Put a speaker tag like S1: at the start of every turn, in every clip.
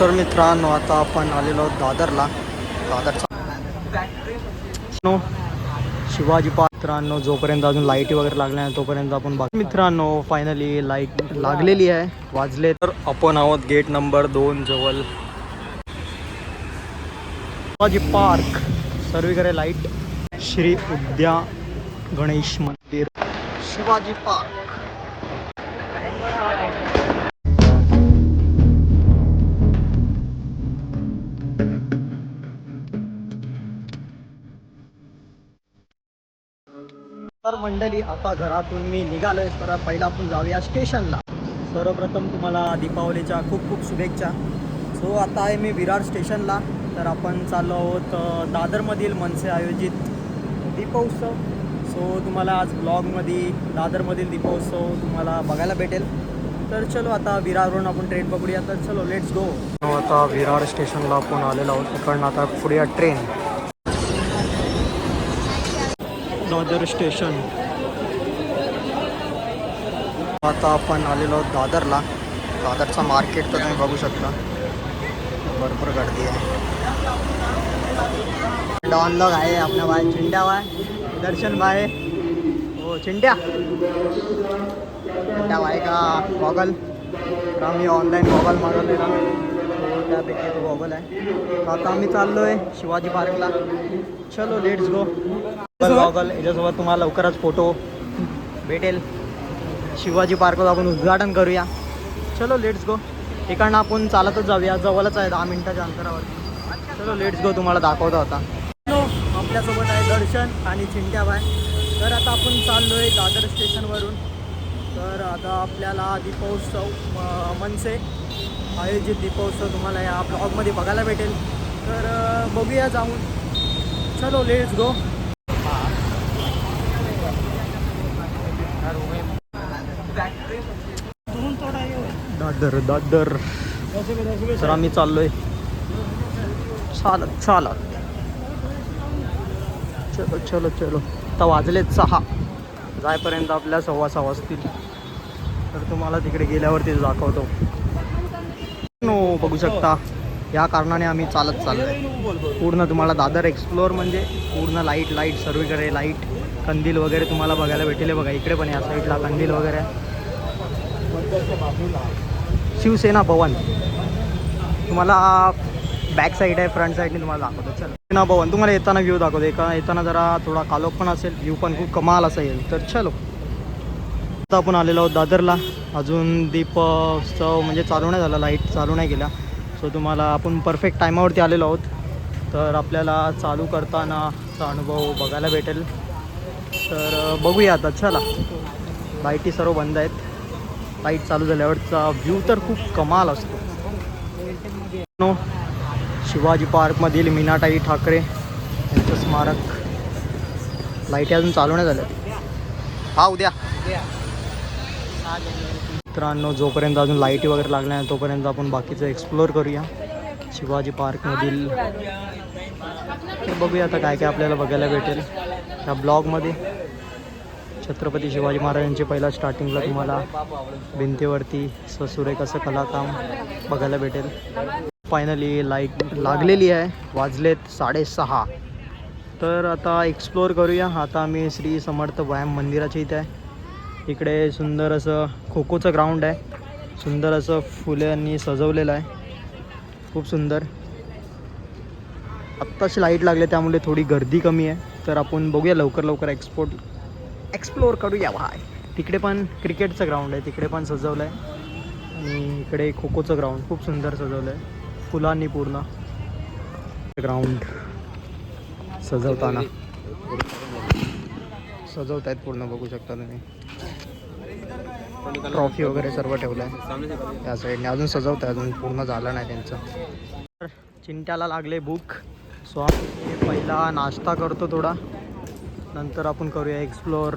S1: तर मित्रांनो आता आपण आलेलो दादरला. दादरचा नो, शिवाजी पात्रांनो जोपर्यंत अजून लाईटी वगैरे लागल्या नाही तोपर्यंत आपण बाकी मित्रांनो फायनली लाइट लागलेली आहे. वाजले तर आपण आहोत गेट नंबर दोन जवळ. शिवाजी पार्क. सर्वीकडे लाइट श्री उद्या गणेश मंदिर. शिवाजी पार्क. मंडळी आता घरातून मी निघालोय. तर पहिला आपण जाऊया स्टेशनला. सर्वप्रथम तुम्हाला दीपावलीच्या खूप खूप शुभेच्छा. सो आता आहे मी विरार स्टेशनला. तर आपण चाललो आहोत दादरमधील मनसे आयोजित दीपोत्सव. सो तुम्हाला आज ब्लॉगमध्ये दादरमधील दीपोत्सव तुम्हाला बघायला भेटेल. तर चलो आता विरारवरून आपण ट्रेन पकडूया. तर चलो लेट्स गो आता विरार स्टेशनला आपण आलेलो आहोत. तिकडनं आता पुढे ट्रेन दादर स्टेशन. आता आपण आलेलो आहोत दादरला. दादरचा मार्केट तर तुम्ही बघू शकता. भरपूर गर्दी आहे. डॉन लॉग आहे आपल्या भाई चिंड्या भाई दर्शन भाई हो चिंड्या. चिंड्या भाई का? गॉगल का आम्ही ऑनलाईन गॉगल मागवलेला त्यापैकी तो गॉगल आहे. आता आम्ही चाललो आहे शिवाजी पार्कला चलो लेट्स गो गॉगल याच्यासोबत तुम्हाला लवकरच फोटो भेटेल. शिवाजी पार्कचं आपण उद्घाटन करूया. चलो लेट्स गो इकडनं आपण चालतच जाऊया. जवळच आहे दहा मिनिटाच्या अंतरावर चलो लेट्स गो तुम्हाला दाखवतो आता. हॅलो आपल्यासोबत आहे दर्शन आणि चिंट्याबाय तर आता आपण चाललो आहे दादर स्टेशनवरून. तर आता आपल्याला दीपोत्सव मनसे आयोजित दीपोत्सव तुम्हाला या ब्लॉगमध्ये बघायला भेटेल. तर बघूया जाऊन. चलो लेट्स गो दादर दादर तर आम्ही चाललोय. चालत चालत. चलो चलो चलो. आता वाजलेत सहा. जायपर्यंत आपल्या सव्वा सहा वाजतील. तर तुम्हाला तिकडे गेल्यावरती दाखवतो. नो बघू शकता. या कारणाने आम्ही चालत चाललोय. पूर्ण तुम्हाला दादर एक्सप्लोअर म्हणजे पूर्ण लाइट लाइट सर्वीकडे लाइट कंदील वगैरे तुम्हाला बघायला भेटेल. बघा इकडे पण या साईडला कंदील वगैरे. शिवसेना भवन. तुम्हाला बॅक साईड आहे फ्रंट साईडने तुम्हाला दाखवतो. चल. शिवसेना भवन तुम्हाला येताना व्ह्यू दाखवतो. एका येताना जरा थोडा कालोख पण असेल व्ह्यू पण खूप कमाल असा येईल. तर चलो. आता आपण आलेलो आहोत दादरला. अजून दीपोत्सव म्हणजे चालू नाही झाला लाइट चालू नाही गेला सो तुम्हाला आपण परफेक्ट टायमावरती आलेलो आहोत. तर आपल्याला चालू करतानाचा अनुभव बघायला भेटेल. तर बघूया आता. चला. लाईटी सर्व बंद आहेत. लाइट चालू झाल्यावरचा व्ह्यू तर खूप कमाल असतो. नो, शिवाजी पार्कमधील मीनाताई ठाकरे यांचं स्मारक लाईटी अजून चालू नाही झाल्या हा उद्या. मित्रांनो जोपर्यंत अजून लाईटी वगैरे लागल्या नाही तोपर्यंत आपण बाकीचं एक्सप्लोअर करूया. शिवाजी पार्कमधील. तर बघूया आता काय काय आपल्याला बघायला भेटेल. ह्या ब्लॉगमध्ये छत्रपती शिवाजी महाराजांचे पहिला स्टार्टिंगला तुम्हाला भिंतीवरती सुरेख असं कलाकाम बघायला भेटेल. फायनली लाइट लागलेली आहे. वाजलेत साडेसहा. तर आता एक्सप्लोअर करूया. आता आम्ही श्री समर्थ व्यायाम मंदिराच्या इथे आहे. इकडे सुंदर असं खो खोचं ग्राउंड आहे. सुंदर असं फुलांनी सजवलेलं आहे. खूप सुंदर. आत्ताशी लाइट लागले त्यामुळे थोडी गर्दी कमी आहे. तर आपण बघूया लवकर लवकर एक्सपोर्ट एक्सप्लोअर करूया भाय तिकडे पण क्रिकेटचं ग्राउंड आहे. तिकडे पण सजवलं आहे आणि इकडे खो खोचं ग्राउंड खूप सुंदर सजवलं आहे फुलांनी पूर्ण. ग्राउंड सजवताना. सजवत आहेत पूर्ण बघू शकता तुम्ही. ट्रॉफी वगैरे सर्व ठेवलं आहे त्या साईडने अजून सजवत आहे अजून पूर्ण झालं नाही त्यांचं. तर चिंट्याला लागले बुक सो पहिला नाश्ता करतो थोडा. नंतर आपण करूया एक्सप्लोअर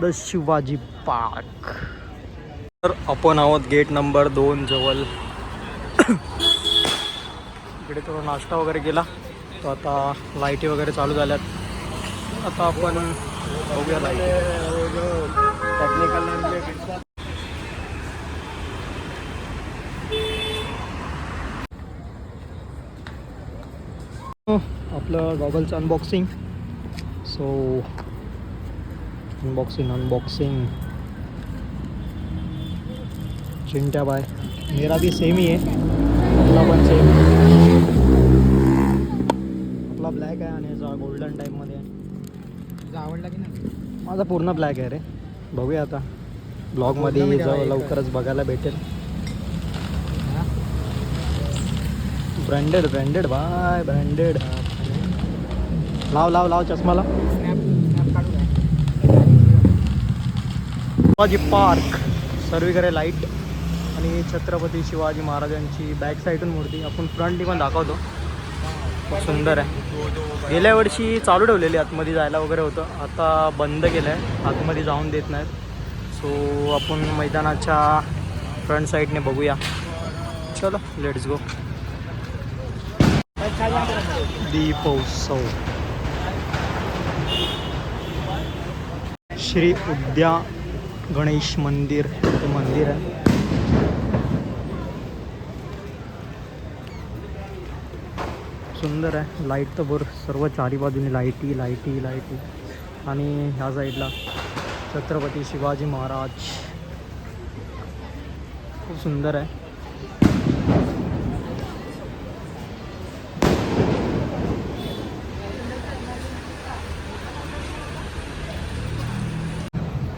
S1: द शिवाजी पार्क. तर आपण आहोत गेट नंबर दोन जवळ. इकडे थोडा नाश्ता वगैरे केला. तो आता लाईटी वगैरे चालू झाल्यात. आता आपण बघूया टेक्निकल आपलं गॉगलचं unboxing so unboxing unboxing Chintya bye. मेरा भी सेम ही आहे आपला पण सेम आपला ब्लॅक आहे आणि याचा गोल्डन टाईपमध्ये आहे.
S2: तुझा आवडला की नाही?
S1: माझा पूर्ण ब्लॅक आहे रे. बघूया आता. ब्लॉगमध्ये जाऊ लवकरच बघायला भेटेल. ब्रँडेड ब्रँडेड बाय ब्रँडेड लाव लाव लाव चष्माला. शिवाजी पार्क सर्वीकडे लाइट आणि छत्रपती शिवाजी महाराजांची बॅक साईडून मूर्ती. आपण फ्रंटली पण दाखवतो. खूप सुंदर आहे. गेल्या वर्षी चालू ठेवलेली आतमध्ये जायला वगैरे होतं. आता बंद केलं आहे आतमध्ये जाऊन देत नाहीत. सो आपण मैदानाच्या फ्रंट साईडने बघूया. चलो लेट्स गो दीपोत्सव. श्री उद्या गणेश मंदिर हे मंदिर आहे. सुंदर आहे. लाइट तर भर सर्व चारी बाजूने लाईटी लाईटी लाईटी आणि ह्या साईडला छत्रपती शिवाजी महाराज. खूप सुंदर आहे.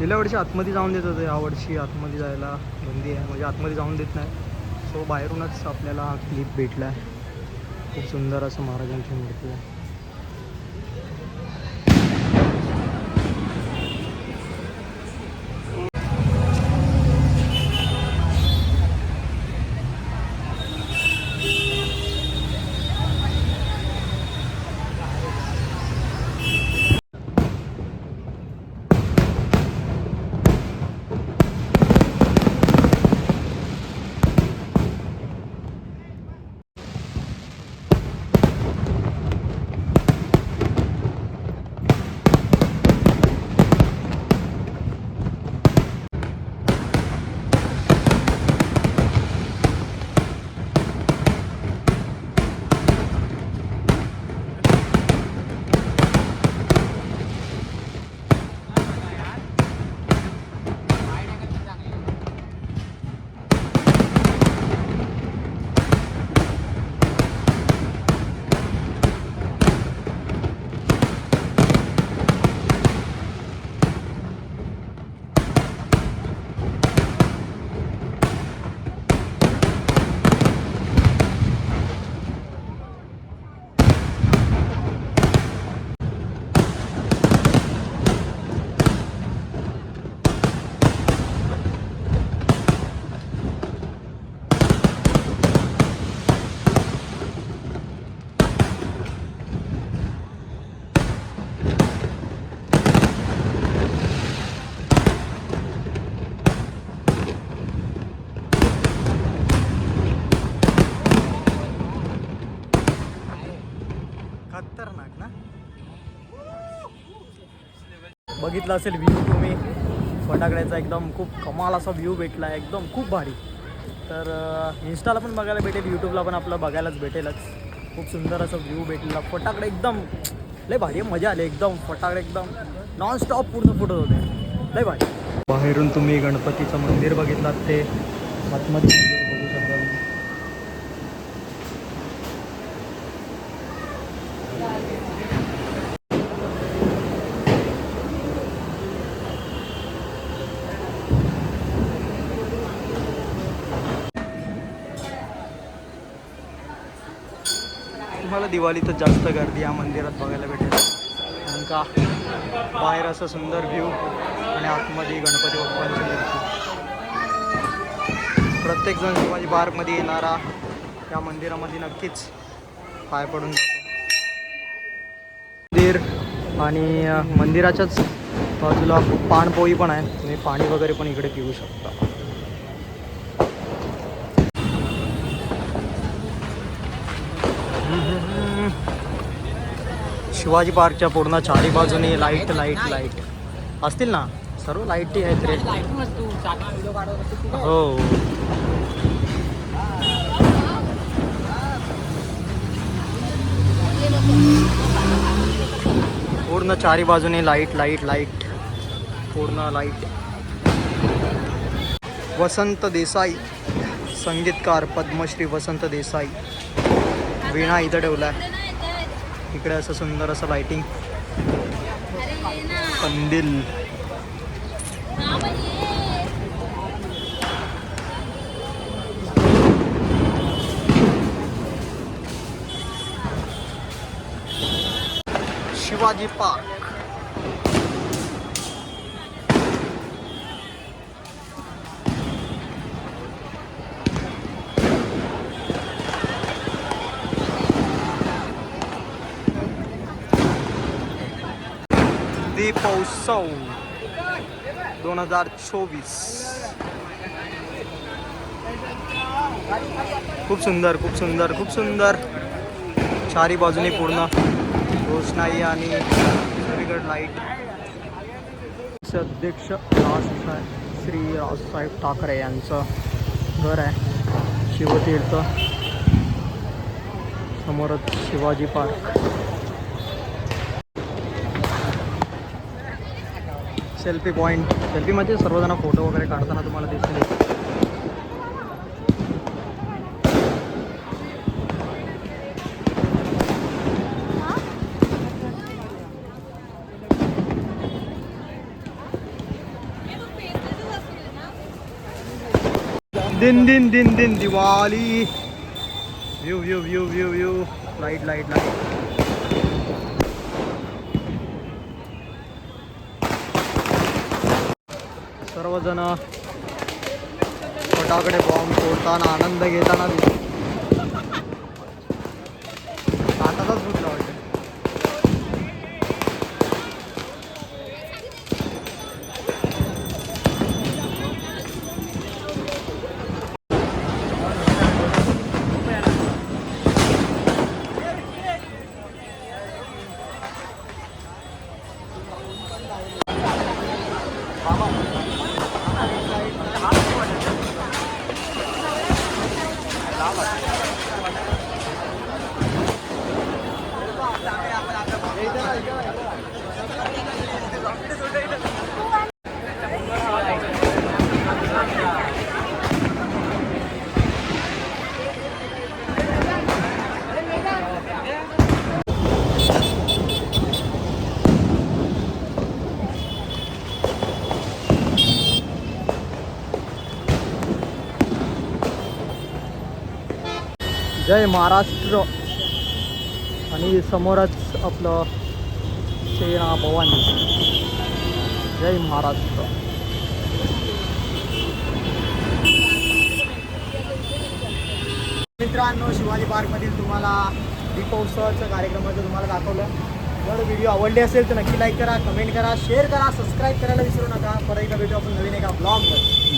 S1: गेल्या वर्षी आतमध्ये जाऊन देत होते. यावर्षी आतमध्ये जायला बंदी आहे. म्हणजे आतमध्ये जाऊन देत नाही. सो बाहेरूनच आपल्याला क्लिप भेटला आहे खूप सुंदर असं महाराजांची मूर्ती आहे. खतरनाक ना? बघितलं असेल व्ह्यू तुम्ही. फटाकड्याचा एकदम खूप कमाल असा व्ह्यू भेटला. एकदम खूप भारी. तर इन्स्टाला पण बघायला भेटेल यूट्यूबला पण आपलं बघायलाच भेटेलच. खूप सुंदर असं व्ह्यू भेटलेला फटाकडे एकदम लय भारी मजा आली. एकदम फटाकडे एकदम नॉन स्टॉप पूर्ण फुटत होते. लय भारी. बाहेरून तुम्ही गणपतीचं मंदिर बघितलात ते? आतमध्ये मंदिर बघू शकता तुम्ही. दिवाळी तर जास्त गर्दी या मंदिरात बघायला भेटेल. कारण का? बाहेर असं सुंदर व्ह्यू आणि आतमध्ये गणपती बाप्पांची मूर्ती. प्रत्येकजण शिवाजी पार्कमध्ये येणारा या मंदिरामध्ये नक्कीच पाय पडून जातो. मंदिर आणि मंदिराच्याच बाजूला पाणपोळी पण आहे. तुम्ही पाणी वगैरे पण इकडे पिऊ शकता. शिवाजी पार्कच्या पूर्ण चारी बाजूने लाइट लाइट लाइट असतील ना? सर्व लाईटी आहेत रे. हो. पूर्ण चारी बाजूने लाइट लाइट लाइट पूर्ण लाइट वसंत देसाई संगीतकार पद्मश्री वसंत देसाई. वीणा इथं ठेवला आहे इकडे असं सुंदर असं लाइटिंग कंदील शिवाजी पार्क. दीपोत्सव दोन हजार चोवीस. खूप सुंदर खूप सुंदर खूप सुंदर. चारी बाजूने पूर्ण. रोषणाई आणि सगळीकडे लाइट अध्यक्ष राजसाहेब श्री राजसाहेब ठाकरे यांचं घर आहे. शिवतीर्थ. समोरच शिवाजी पार्क. सेल्फी पॉईंट सेल्फीमध्ये सर्वजण फ़ोटो वगैरे काढताना तुम्हाला दिसतील. दिन दिन दिन दिन, Diwali. View view view view view light light light सर्वजण फटाकडे बॉम्ब फोडताना आनंद घेताना दिसतो. जय महाराष्ट्र. आणि समोरच आपलं सेना भवानी. जय महाराष्ट्र. मित्रांनो शिवाजी पार्कमधील तुम्हाला दीपोत्सवाचं कार्यक्रमाचं तुम्हाला दाखवलं. जर व्हिडिओ आवडले असेल तर नक्की लाईक करा कमेंट करा शेअर करा सबस्क्राईब करायला विसरू नका. परत एकदा भेटू आपण नवीन एका ब्लॉगवर